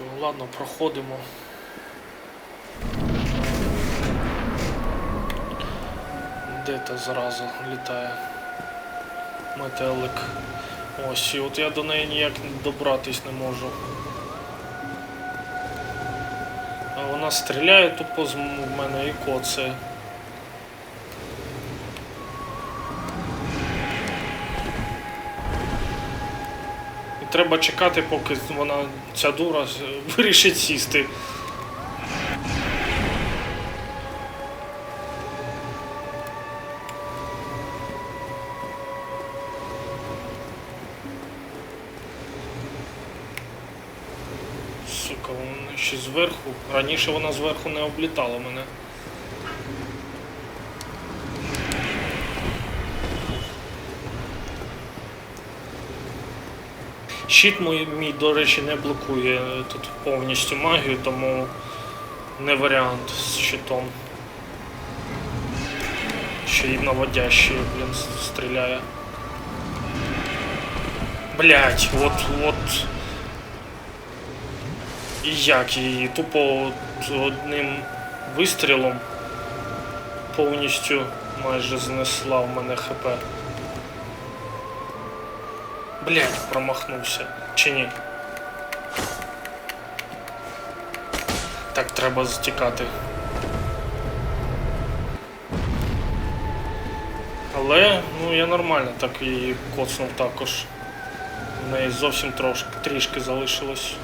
Нічого, ладно, проходимо. Де та зараза літає? Метелик. Ось, і от я до неї ніяк добратись не можу. А вона стріляє тупо з мене і коцає. Треба чекати, поки вона, ця дура, вирішить сісти. Сука, вона ще зверху. Раніше вона зверху не облітала мене. Щит мій, мій, до речі, не блокує тут повністю магію, тому не варіант з щитом. Ще й наводящий, блін, стріляє. Блять, от, от. І як її тупо одним вистрілом повністю майже знесла в мене хп. Блять, промахнувся. Чи ні? Так, треба затікати. Але, ну я нормально так і коцнув також. В неї зовсім трошки трішки залишилось.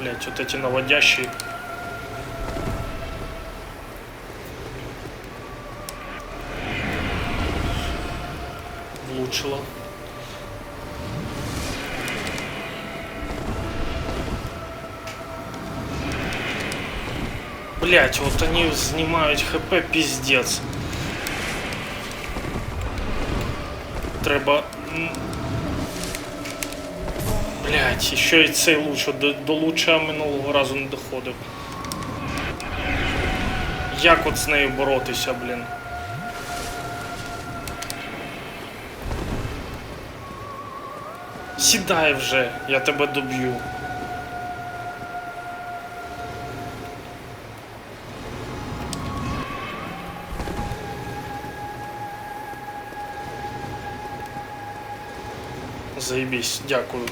Блять, вот эти наводящие. Влучило. Блять, вот они снимают хп, пиздец. Треба. Блять, ще й цей луч до, до луча минулого разу не доходив. Як от з нею боротися, блін? Сідай вже, я тебе доб'ю. Заебись, дякую.